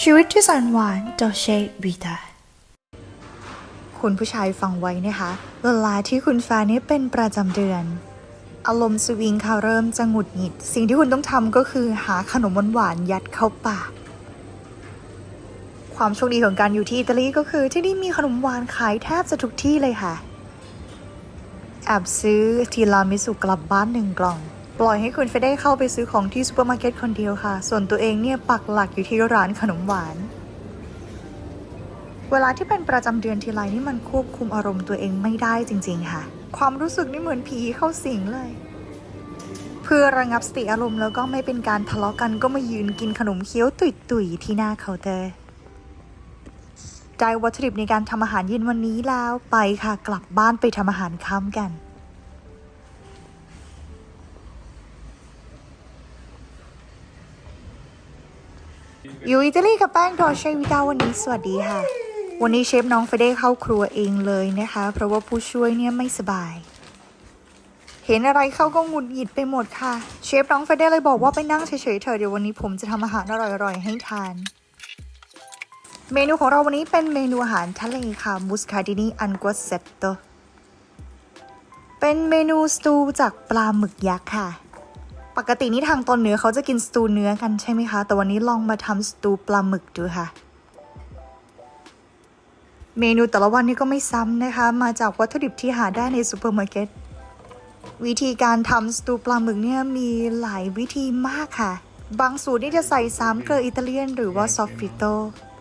ชีวิตที่แสนหวานดอเชวีตาคุณผู้ชายฟังไว้นะคะเวลาที่คุณแฟนนี้เป็นประจำเดือน อารมณ์สวิงค่ะเริ่มจะหงุดหงิด สิ่งที่คุณต้องทำก็คือหาขนมหวานยัดเข้าปากความโชคดีของการอยู่ที่อิตาลีก็คือที่นี่มีขนมหวานขายแทบจะทุกที่เลยค่ะแอบซื้อทีรามิสุกลับบ้านหนึ่งกล่อง ปล่อยให้คุณเฟได้เข้าไปซื้อของที่ซูเปอร์มาร์เก็ตคนเดียวค่ะ ส่วนตัวเองเนี่ยปักหลักอยู่ที่ร้านขนมหวาน เวลาที่เป็นประจำเดือนทีไรนี่มันควบคุมอารมณ์ตัวเองไม่ได้จริง ๆ ค่ะ ความรู้สึกนี่เหมือนผีเข้าสิงเลย เพื่อระงับสติอารมณ์แล้วก็ไม่เป็นการทะเลาะกันก็มายืนกินขนมเคี้ยวตุยๆที่หน้าเคาน์เตอร์ได้วัตถุดิบในการทำอาหารเย็นวันนี้แล้วไปค่ะ กลับบ้านไปทำอาหารค่ำกัน อยู่อิตาลีกับแป้งดอเชวิตาวันนี้สวัสดีค่ะ วันนี้เชฟน้องเฟเด้เข้าครัวเองเลยนะคะ เพราะว่าผู้ช่วยเนี่ยไม่สบาย เห็นอะไรเขาก็หงุดหงิดไปหมดค่ะ เชฟน้องเฟเด้เลยบอกว่าไปนั่งเฉยๆเถอะเดี๋ยววันนี้ผมจะทำอาหารอร่อยๆให้ทาน เมนูของเราวันนี้เป็นเมนูอาหารทะเลค่ะมุสคาดินีอันกัวเซตโตเป็นเมนูสตูจากปลาหมึกยักษ์ค่ะ ปกตินี่ทางตอนเหนือเขาจะกินสตูเนื้อกันใช่ไหมคะ แต่วันนี้ลองมาทำสตูปลาหมึกดูค่ะ เมนูแต่ละวันนี่ก็ไม่ซ้ำนะคะ มาจากวัตถุดิบที่หาได้ในซูเปอร์มาร์เก็ต วิธีการทำสตูปลาหมึกเนี่ยมีหลายวิธีมากค่ะ บางสูตรนี่จะใส่สามเกลืออิตาเลียน หรือว่าซอฟฟิโต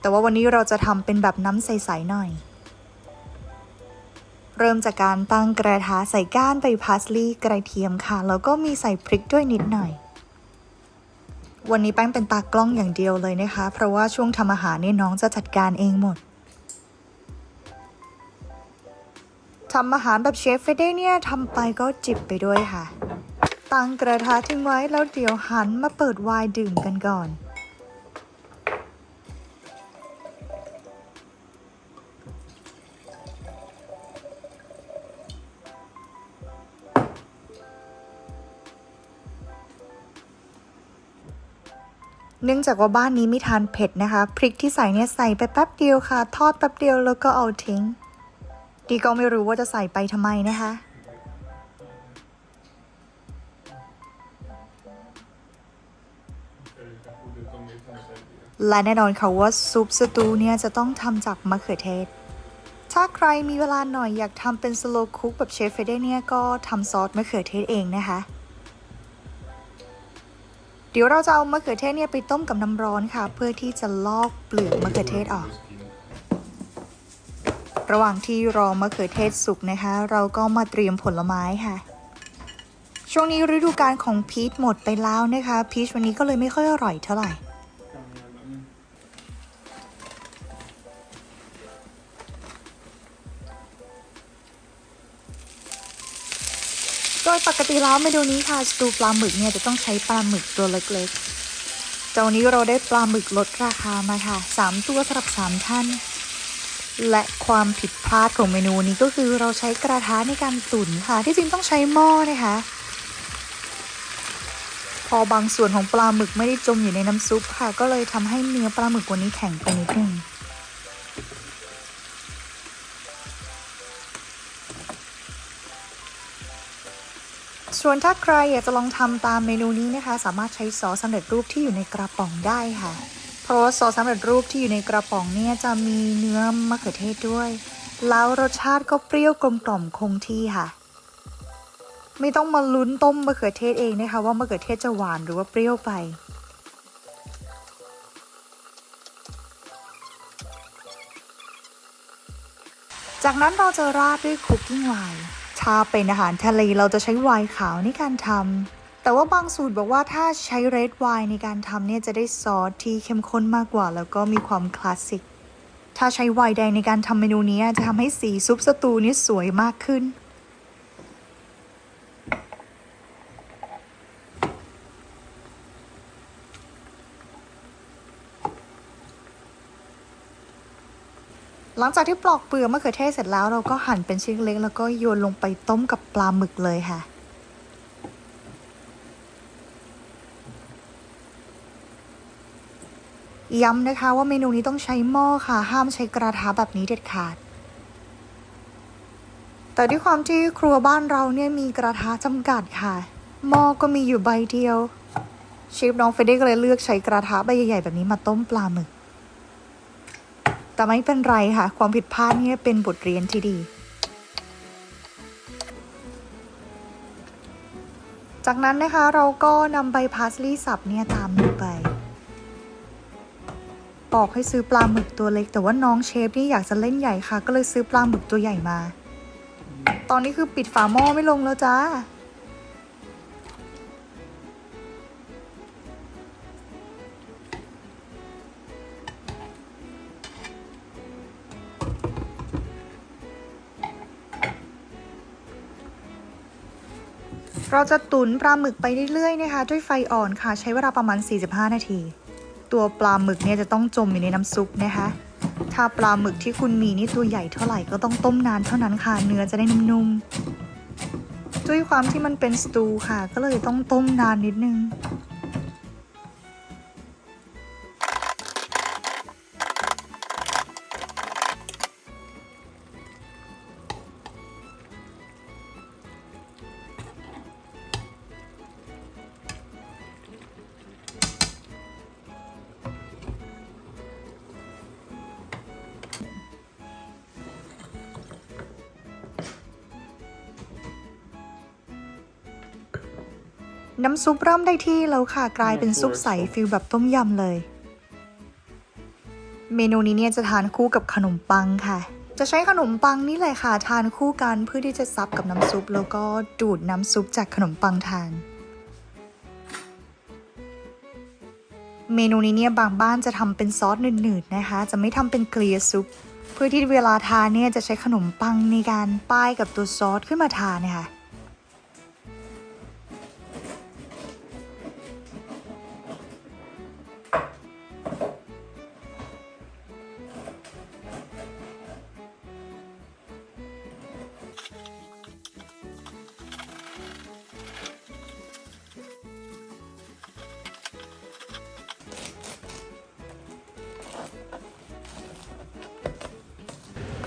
แต่ว่าวันนี้เราจะทำเป็นแบบน้ำใสๆหน่อย เริ่มจากการตั้งกระทะใส่ก้านใบพาสลีย์กระเทียมค่ะ แล้วก็มีใส่พริกด้วยนิดหน่อย วันนี้แป้งเป็นตากล้องอย่างเดียวเลยนะคะ เพราะว่าช่วงทำอาหารเนี่ยน้องจะจัดการเองหมดทำอาหารแบบเชฟเฟเด้เนี่ยทำไปก็จิบไปด้วยค่ะ ตั้งกระทะทิ้งไว้แล้วเดี๋ยวหันมาเปิดไวน์ดื่มกันก่อน เนื่องจากว่าบ้านนี้ไม่ทานเผ็ดนะคะ พริกที่ใส่เนี่ยใส่ไปแป๊บเดียวค่ะ ทอดแป๊บเดียวแล้วก็เอาทิ้ง ดีก็ไม่รู้ว่าจะใส่ไปทำไมนะคะและแน่นอนค่ะว่าซุปสตูเนี่ยจะต้องทำจากมะเขือเทศ ถ้าใครมีเวลาหน่อยอยากทำเป็นสโลคุกแบบเชฟเฟเดเนี่ยก็ทำซอสมะเขือเทศเองนะคะ ดี๋ยวเราจะเอามะเขือเทศเนี่ยไปต้มกับน้ำร้อนค่ะ เพื่อที่จะลอกเปลือกมะเขือเทศออก ระหว่างที่รอมะเขือเทศสุกนะคะ เราก็มาเตรียมผลไม้ค่ะ ช่วงนี้ฤดูกาลของพีชหมดไปแล้วนะคะ พีชวันนี้ก็เลยไม่ค่อยอร่อยเท่าไหร่ โดยปกติแล้วเมนูนี้ค่ะสตูปลาหมึกเนี่ยจะต้องใช้ปลาหมึกตัวเล็กๆแต่วันนี้เราได้ปลาหมึกลดราคามาค่ะ 3 ตัวสำหรับ 3 ท่าน และความผิดพลาดของเมนูนี้ก็คือเราใช้กระทะในการตุ๋นค่ะ ที่จริงต้องใช้หม้อนะคะ พอบางส่วนของปลาหมึกไม่ได้จมอยู่ในน้ำซุปค่ะ ก็เลยทำให้เนื้อปลาหมึกวันนี้แข็งไปนิดนึง ส่วนถ้าใครอยากจะลองทำตามเมนูนี้นะคะ สามารถใช้ซอสสำเร็จรูปที่อยู่ในกระป๋องได้ค่ะ เพราะว่าซอสสำเร็จรูปที่อยู่ในกระป๋องเนี่ยจะมีเนื้อมะเขือเทศด้วย แล้วรสชาติก็เปรี้ยวกลมกล่อมคงที่ค่ะ ไม่ต้องมาลุ้นต้มมะเขือเทศเองนะคะว่ามะเขือเทศจะหวานหรือว่าเปรี้ยวไปจากนั้นเราจะราดด้วยคุกกิ้งไวน์ ถ้าเป็นอาหารทะเลเราจะใช้ไวน์ขาวในการทำแต่ว่าบางสูตรบอกว่าถ้าใช้เรดไวน์ในการทำเนี่ยจะได้ซอสที่เข้มข้นมากกว่า แล้วก็มีความคลาสสิกถ้าใช้ไวน์แดงในการทำเมนูนี้จะทำให้สีซุปสตูนี้สวยมากขึ้น ลังจากที่ปลอกเปลือกมะเขือเทศเสร็จแล้วเราก็หั่นเป็นชิ้นเล็กแล้วก็โยนลงไปต้มกับปลาหมึกเลยค่ะย้ำนะคะว่าเมนูนี้ต้องใช้หม้อค่ะ ห้ามใช้กระทะแบบนี้เด็ดขาด แต่ด้วยความที่ครัวบ้านเราเนี่ยมีกระทะจำกัดค่ะ หม้อก็มีอยู่ใบเดียวเชฟน้องเฟเดก็เลยเลือกใช้กระทะใบใหญ่ๆแบบนี้มาต้มปลาหมึก แต่ไม่เป็นไรค่ะ ความผิดพลาดนี่เป็นบทเรียนที่ดี จากนั้นนะคะเราก็นำใบพาสลีย์สับเนี่ยตามลงไปบอกให้ซื้อปลาหมึกตัวเล็ก แต่ว่าน้องเชฟนี่อยากจะเล่นใหญ่ค่ะ ก็เลยซื้อปลาหมึกตัวใหญ่มา ตอนนี้คือปิดฝาหม้อไม่ลงแล้วจ้า เราจะตุ๋นปลาหมึกไปเรื่อยๆนะคะ ด้วยไฟอ่อนค่ะ ใช้เวลาประมาณ 45 นาที ตัวปลาหมึกเนี่ยจะต้องจมอยู่ในน้ำซุปนะคะ ถ้าปลาหมึกที่คุณมีนี่ตัวใหญ่เท่าไหร่ก็ต้องต้มนานเท่านั้นค่ะ เนื้อจะได้นุ่มๆ ด้วยความที่มันเป็นสตูค่ะ ก็เลยต้องต้มนานนิดนึง น้ำซุปเริ่มได้ที่แล้วค่ะ กลายเป็นซุปใสฟิลแบบต้มยำเลย เมนูนี้เนี่ยจะทานคู่กับขนมปังค่ะ จะใช้ขนมปังนี่แหละค่ะ ทานคู่กันเพื่อที่จะซับกับน้ำซุป แล้วก็ดูดน้ำซุปจากขนมปังทาน เมนูนี้เนี่ยบางบ้านจะทำเป็นซอสหนืดๆนะคะ จะไม่ทำเป็นเกลียซุป เพื่อที่เวลาทานเนี่ยจะใช้ขนมปังในการป้ายกับตัวซอสขึ้นมาทานนะคะ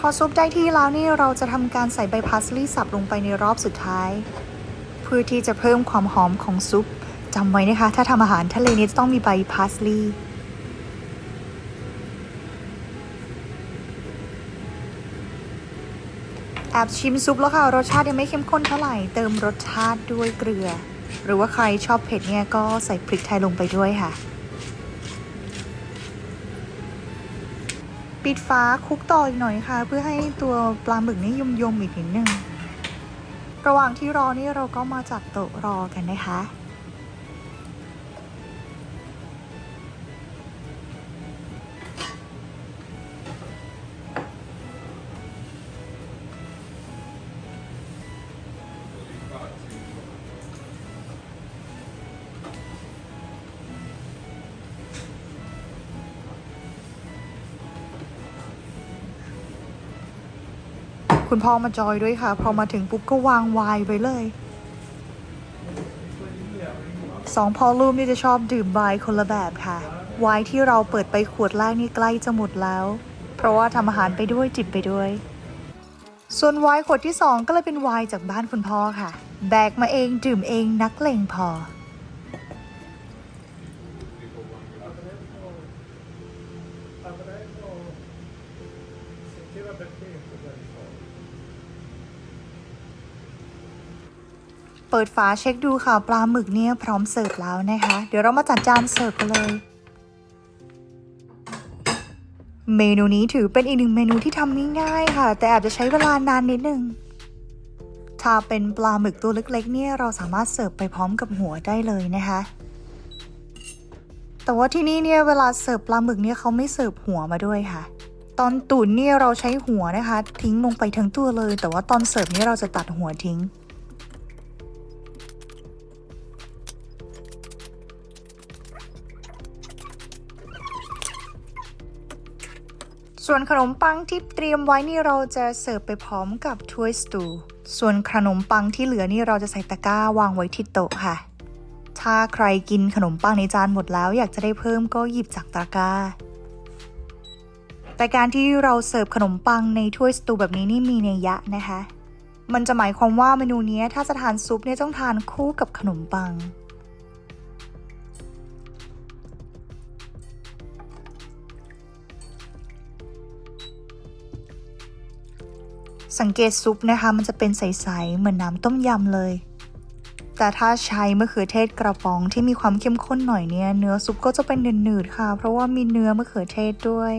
พอซุปได้ที่แล้วนี่เราจะทำการใส่ใบพาสลีย์สับลงไปในรอบสุดท้าย เพื่อที่จะเพิ่มความหอมของซุปจำไว้นะคะ ถ้าทำอาหารทะเลนี้จะต้องมีใบพาสลีย์แอบชิมซุปแล้วค่ะ รสชาติยังไม่เข้มข้นเท่าไหร่ เติมรสชาติด้วยเกลือ หรือว่าใครชอบเผ็ดเนี่ยก็ใส่พริกไทยลงไปด้วยค่ะ ปิดฟ้าคลุกต่ออีกหน่อยค่ะ เพื่อให้ตัวปลาหมึกนี่ยมยมๆอีกนิดนึง ระหว่างที่รอนี่เราก็มาจัดโต๊ะรอกันนะคะ คุณพ่อมาจอยด้วยค่ะ พอมาถึงปุ๊บก็วางไวน์ไว้เลย สองพ่อลูกนี่จะชอบดื่มไวน์คนละแบบค่ะไวน์ที่เราเปิดไปขวดแรกนี่ใกล้จะหมดแล้ว เพราะว่าทำอาหารไปด้วยจิบไปด้วย ส่วนไวน์ขวดที่สองก็เลยเป็นไวน์จากบ้านคุณพ่อค่ะ แบกมาเองดื่มเองนักเลงพอ เปิดฝาเช็คดูค่ะปลาหมึกเนี่ยพร้อมเสิร์ฟแล้วนะคะ เดี๋ยวเรามาจัดจานเสิร์ฟกันเลย เมนูนี้ถือเป็นอีกหนึ่งเมนูที่ทำง่ายๆค่ะ แต่อาจจะใช้เวลานานนิดนึงถ้าเป็นปลาหมึกตัวเล็กๆ เนี่ยเราสามารถเสิร์ฟไปพร้อมกับหัวได้เลยนะคะ แต่ว่าที่นี่เนี่ยเวลาเสิร์ฟปลาหมึกเนี่ยเขาไม่เสิร์ฟหัวมาด้วยค่ะ ตอนตุ๋นเนี่ยเราใช้หัวนะคะ ทิ้งลงไปทั้งตัวเลย แต่ว่าตอนเสิร์ฟเนี่ยเราจะตัดหัวทิ้ง ส่วนขนมปังที่เตรียมไว้นี่เราจะเสิร์ฟไปพร้อมกับถ้วยสตู ส่วนขนมปังที่เหลือนี่เราจะใส่ตะกร้าวางไว้ที่โต๊ะค่ะ ถ้าใครกินขนมปังในจานหมดแล้ว อยากจะได้เพิ่มก็หยิบจากตะกร้า แต่การที่เราเสิร์ฟขนมปังในถ้วยสตูแบบนี้นี่มีเนยะนะคะ มันจะหมายความว่าเมนูนี้ถ้าจะทานซุปเนี่ยต้องทานคู่กับขนมปัง สังเกตซุปนะคะมันจะเป็นใสๆเหมือนน้ำต้มยำเลย แต่ถ้าใช้มะเขือเทศกระป๋องที่มีความเข้มข้นหน่อยเนี่ยเนื้อซุปก็จะเป็นหนืดๆค่ะ เพราะว่ามีเนื้อมะเขือเทศด้วย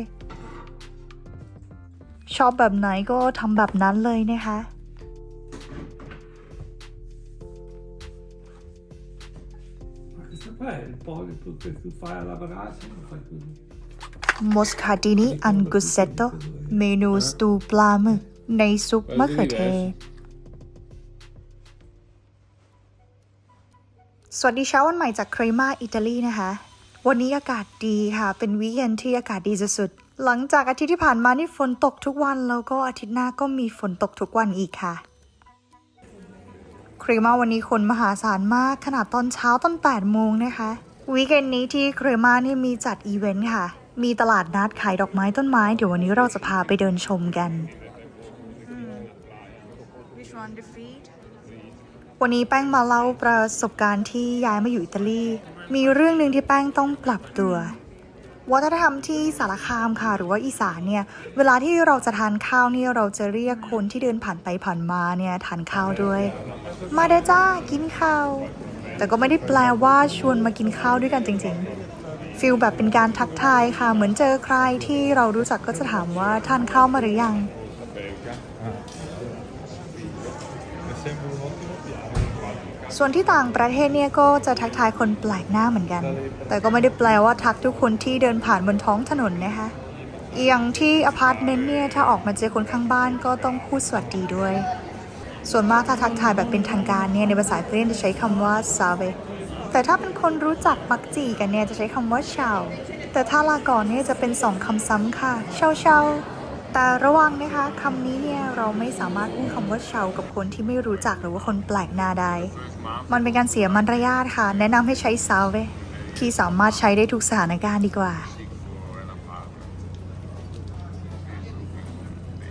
ชอบแบบไหนก็ทำแบบนั้นเลยนะคะ Ma che saprai, il polipo che tu fai alla brace, lo fai così. มสคาดินิอันกุเซโตเมนูสตูปลาหมึก ในซุปมะเขือเทศ สวัสดีเช้าวันใหม่จากเครมาอิตาลีนะคะ วันนี้อากาศดีค่ะ เป็นวีคเอนที่อากาศดีสุดๆหลังจากอาทิตย์ที่ผ่านมานี่ฝนตกทุกวัน แล้วก็อาทิตย์หน้าก็มีฝนตกทุกวันอีกค่ะครีมาวันนี้คนมหาศาลมากขนาดตอนเช้าตอน8โมงนะคะวีคเอนนี้ที่ครีมานี่มีจัดอีเวนต์ค่ะ มีตลาดนัดขายดอกไม้ต้นไม้ เดี๋ยววันนี้เราจะพาไปเดินชมกัน วันนี้แป้งมาเล่าประสบการณ์ที่ย้ายมาอยู่อิตาลี มีเรื่องหนึ่งที่แป้งต้องปรับตัว วัฒนธรรมที่สารคามค่ะ หรือว่าอีสานเนี่ย เวลาที่เราจะทานข้าวเนี่ยเราจะเรียกคนที่เดินผ่านไปผ่านมาเนี่ยทานข้าวด้วย มาเด้อจ้ากินข้าว แต่ก็ไม่ได้แปลว่าชวนมากินข้าวด้วยกันจริง ๆ ฟิลแบบเป็นการทักทายค่ะ เหมือนเจอใครที่เรารู้จักก็จะถามว่าทานข้าวมาหรือยัง ส่วนที่ต่างประเทศเนี่ยก็จะทักทายคนแปลกหน้าเหมือนกัน แต่ก็ไม่ได้แปลว่าทักทุกคนที่เดินผ่านบนท้องถนนนะคะอย่างที่อพาร์ตเมนต์เนี่ยถ้าออกมาเจอคนข้างบ้านก็ต้องพูดสวัสดีด้วย ส่วนมากถ้าทักทายแบบเป็นทางการเนี่ยในภาษาอิตาเลียนจะใช้คำว่า salve แต่ถ้าเป็นคนรู้จักมักจีกันเนี่ยจะใช้คำว่า ciao แต่ถ้าลาก่อนเนี่ยจะเป็นสองคำซ้ำค่ะ ciao ciao แต่ระวังนะคะคำนี้เนี่ย เราไม่สามารถพูดคำว่า ciao กับคนที่ไม่รู้จักหรือว่าคนแปลกหน้าได้ มันเป็นการเสียมารยาทค่ะ แนะนำให้ใช้ salve ที่สามารถใช้ได้ทุกสถานการณ์ดีกว่า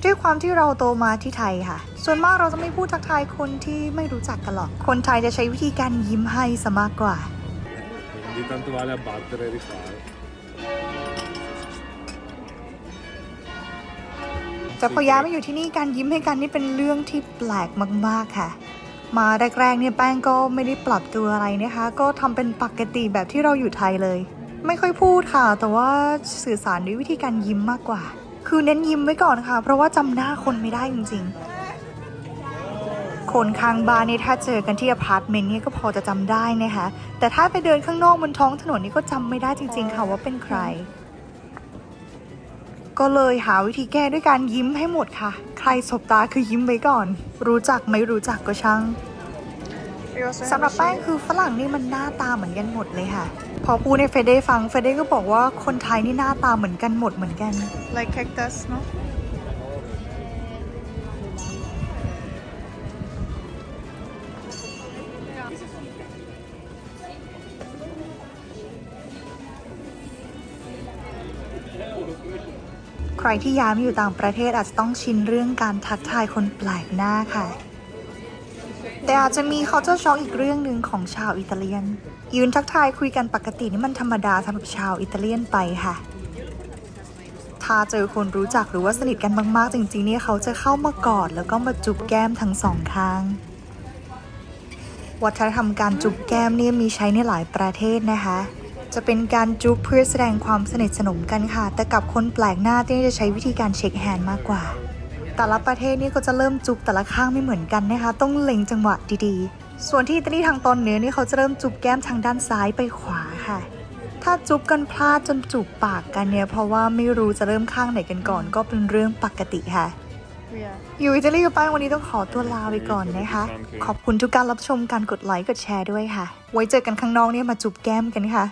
ด้วยความที่เราโตมาที่ไทยค่ะ ส่วนมากเราจะไม่พูดทักทายคนที่ไม่รู้จักกันหรอก คนไทยจะใช้วิธีการยิ้มให้ซะมากกว่า Di tanto vale abbattere e rifare. แต่พอย้ายมาอยู่ที่นี่การยิ้มให้กันนี่เป็นเรื่องที่แปลกมาก ๆ ค่ะ มาแรกๆเนี่ยแป้งก็ไม่ได้ปรับตัวอะไรนะคะ ก็ทำเป็นปกติแบบที่เราอยู่ไทยเลย ไม่ค่อยพูดค่ะ แต่ว่าสื่อสารด้วยวิธีการยิ้มมากกว่า คือเน้นยิ้มไว้ก่อนค่ะ เพราะว่าจำหน้าคนไม่ได้จริง ๆ คนข้างบ้านนี่ถ้าเจอกันที่อพาร์ตเมนต์นี่ก็พอจะจำได้นะคะแต่ถ้าไปเดินข้างนอกบนท้องถนนนี่ก็จำไม่ได้จริง ๆ ค่ะว่าเป็นใคร ก็เลยหาวิธีแก้ด้วยการยิ้มให้หมดค่ะ ใครสบตาคือยิ้มไว้ก่อน รู้จักไม่รู้จักก็ช่างสำหรับแป้งคือฝรั่งนี่มันหน้าตาเหมือนกันหมดเลยค่ะ พอพูดในเฟเดฟังเฟเดก็บอกว่าคนไทยนี่หน้าตาเหมือนกันหมดเหมือนกัน like cactus, เนาะ รที่ย้ายมาอยู่ต่างประเทศอาจจะต้องชินเรื่องการทักทายคนแปลกหน้าค่ะ แต่อาจจะมีเขาเจ้าช็อกอีกเรื่องหนึ่งของชาวอิตาเลียน ยืนทักทายคุยกันปกตินี่มันธรรมดาสำหรับชาวอิตาเลียนไปค่ะ ถ้าเจอคนรู้จักหรือว่าสนิทกันมากๆ จริงๆเนี่ยเขาจะเข้ามากอดแล้วก็มาจุบแก้มทั้งสองข้าง วัฒนธรรมการจุบแก้มเนี่ยมีใช้ในหลายประเทศนะคะ จะเป็นการจุบเพื่อแสดงความสนิทสนมกันค่ะ แต่กับคนแปลกหน้าที่จะใช้วิธีการเช็คแฮนด์มากกว่า แต่ละประเทศนี่ก็จะเริ่มจุบแต่ละข้างไม่เหมือนกันนะคะ ต้องเล็งจังหวะดีๆ ส่วนที่อิตาลีทางตอนเหนือนี่เขาจะเริ่มจุบแก้มทางด้านซ้ายไปขวาค่ะ ถ้าจุบกันพลาดจนจูบปากกันเนี่ยเพราะว่าไม่รู้จะเริ่มข้างไหนกันก่อน ก็เป็นเรื่องปกติค่ะ อยู่อิตาลีกับแป้งวันนี้ต้องขอตัวลาไปก่อนนะคะ ขอบคุณทุกการรับชมการกดไลค์กดแชร์ด้วยค่ะ ไว้เจอกันข้างนอกเนี่ยมาจุบแก้มกันค่ะ